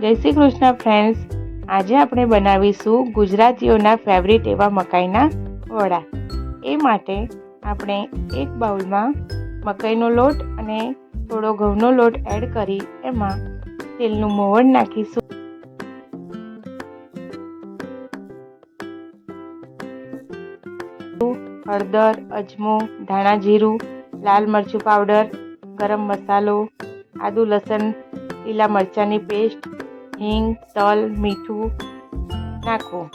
જય શ્રી કૃષ્ણ ફ્રેન્ડ્સ આજે આપણે બનાવીશું ગુજરાતીઓના ફેવરિટ એવા મકાઈના વડા. એ માટે આપણે એક બાઉલમાં મકાઈનો લોટ અને થોડો ઘઉંનો લોટ એડ કરી એમાં તેલનું મોવણ નાખીશું. હળદર, અજમો, ધાણા જીરું, લાલ મરચું પાવડર ગરમ મસાલો, આદુ લસણ, લીલા મરચાંની પેસ્ટ હિંગ તલ મીઠું નાખવું.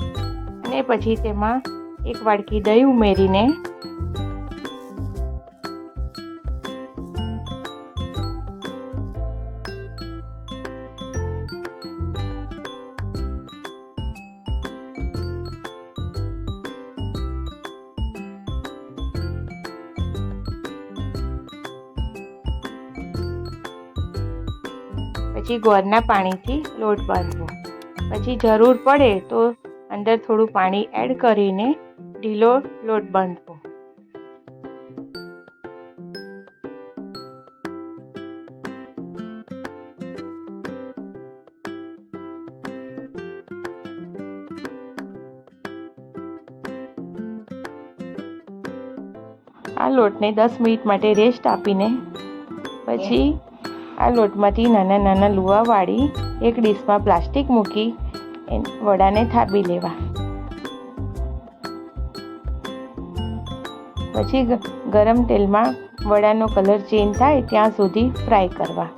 અને પછી તેમાં એક વાડકી દહીં ઉમેરીને પછી ગોળના પાણીથી લોટ બાંધવો. પછી જરૂર પડે તો અંદર થોડું પાણી એડ કરીને ઢીલો લોટ બાંધવો. આ લોટને દસ મિનિટ માટે રેસ્ટ આપીને પછી આ લોટમાંથી નાના નાના લુવા વાળી એક ડીશમાં પ્લાસ્ટિક મૂકી વડાને થાબી લેવા. પછી ગરમ તેલમાં વડાનો કલર ચેન્જ થાય ત્યાં સુધી ફ્રાય કરવા.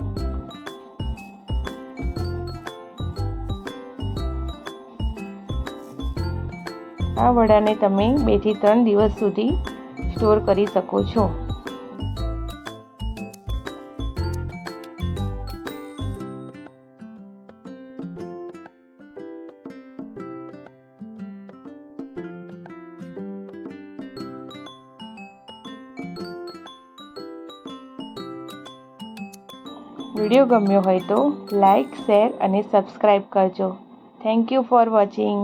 આ વડાને તમે બેથી ત્રણ દિવસ સુધી સ્ટોર કરી શકો છો. વીડિયો ગમ્યો હોય તો લાઈક શેર અને સબસ્ક્રાઈબ કરજો. Thank you for watching